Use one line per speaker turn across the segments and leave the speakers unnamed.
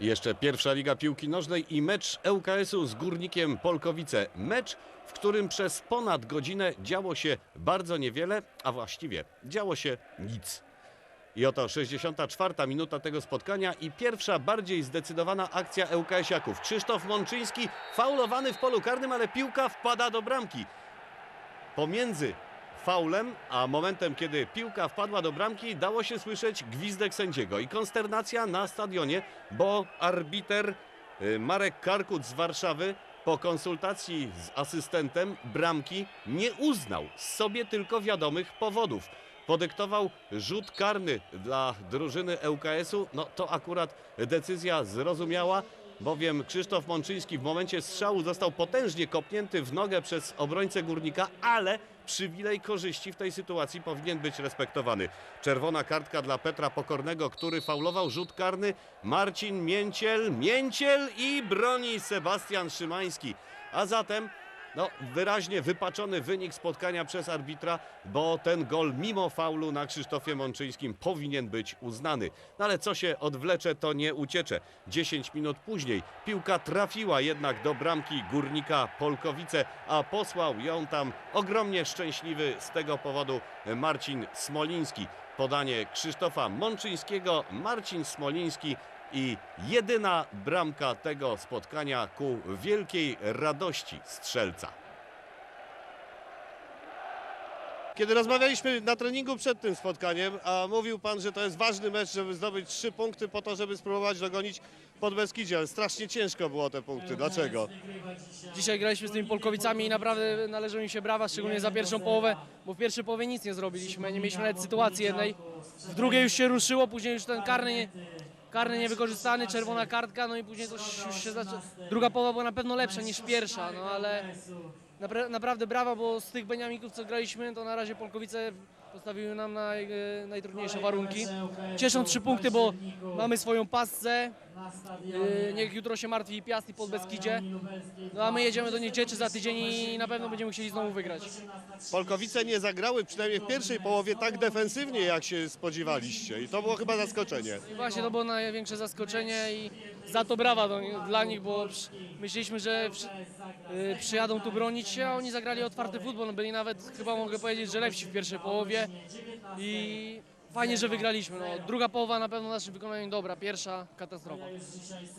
Jeszcze pierwsza Liga Piłki Nożnej i mecz ŁKS-u z Górnikiem Polkowice. Mecz, w którym przez ponad godzinę działo się bardzo niewiele, a właściwie działo się nic. I oto 64. minuta tego spotkania i pierwsza bardziej zdecydowana akcja ŁKS-iaków. Krzysztof Mączyński faulowany w polu karnym, ale piłka wpada do bramki. Pomiędzy faulem, a momentem, kiedy piłka wpadła do bramki, dało się słyszeć gwizdek sędziego i konsternacja na stadionie, bo arbiter y, Marek Karkut z Warszawy po konsultacji z asystentem bramki nie uznał z sobie tylko wiadomych powodów. Podyktował rzut karny dla drużyny ŁKS-u. No to akurat decyzja zrozumiała, bowiem Krzysztof Mączyński w momencie strzału został potężnie kopnięty w nogę przez obrońcę górnika, ale przywilej korzyści w tej sytuacji powinien być respektowany. Czerwona kartka dla Petra Pokornego, który faulował rzut karny. Marcin Mięciel, Mięciel i broni Sebastian Szymański. A zatem no, wyraźnie wypaczony wynik spotkania przez arbitra, bo ten gol mimo faulu na Krzysztofie Mączyńskim powinien być uznany. No ale co się odwlecze, to nie uciecze. 10 minut później piłka trafiła jednak do bramki górnika Polkowice, a posłał ją tam ogromnie szczęśliwy z tego powodu Marcin Smoliński. Podanie Krzysztofa Mączyńskiego, Marcin Smoliński i jedyna bramka tego spotkania ku wielkiej radości strzelca.
Kiedy rozmawialiśmy na treningu przed tym spotkaniem, a mówił pan, że to jest ważny mecz, żeby zdobyć trzy punkty po to, żeby spróbować dogonić Podbeskidzie, ale strasznie ciężko było te punkty. Dlaczego?
Dzisiaj graliśmy z tymi Polkowicami i naprawdę należą im się brawa, szczególnie za pierwszą połowę, bo w pierwszej połowie nic nie zrobiliśmy, nie mieliśmy nawet sytuacji jednej. W drugiej już się ruszyło, później już ten karny, karny niewykorzystany, czerwona kartka, no i później coś już się. Druga połowa była na pewno lepsza niż pierwsza, no ale napra naprawdę brawa, bo z tych Beniamików, co graliśmy, to na razie Polkowice postawiły nam naj, najtrudniejsze warunki. Cieszą trzy punkty, bo mamy swoją pasce, Niech jutro się martwi Piast i Podbeskidzie. No a my jedziemy do Niecieczy za tydzień i na pewno będziemy chcieli znowu wygrać.
Polkowice nie zagrały przynajmniej w pierwszej połowie tak defensywnie, jak się spodziewaliście. I to było chyba zaskoczenie.
I właśnie to było największe zaskoczenie i za to brawa do, dla nich, bo myśleliśmy, że przy, yy, przyjadą tu bronić się, a oni zagrali otwarty futbol. Byli nawet, chyba mogę powiedzieć, że lepsi w pierwszej połowie i fajnie, że wygraliśmy. No, druga połowa na pewno w naszym wykonaniu dobra, pierwsza katastrofa.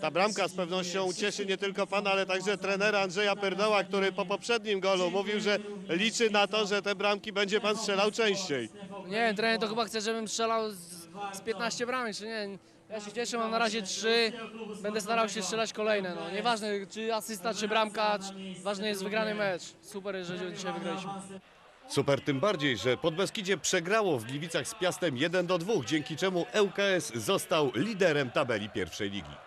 Ta bramka z pewnością ucieszy nie tylko pana, ale także trenera Andrzeja Perdoła, który po poprzednim golu mówił, że liczy na to, że te bramki będzie pan strzelał częściej.
Nie wiem, trener to chyba chce, żebym strzelał z, z 15 bramek, czy nie? Ja się cieszę, mam na razie 3, będę starał się strzelać kolejne. No. Nieważne czy asysta, czy bramka, czy, ważny jest wygrany mecz. Super, że dzisiaj wygraliśmy.
Super tym bardziej, że Podbeskidzie przegrało w Gliwicach z Piastem 1 do 2, dzięki czemu ŁKS został liderem tabeli pierwszej ligi.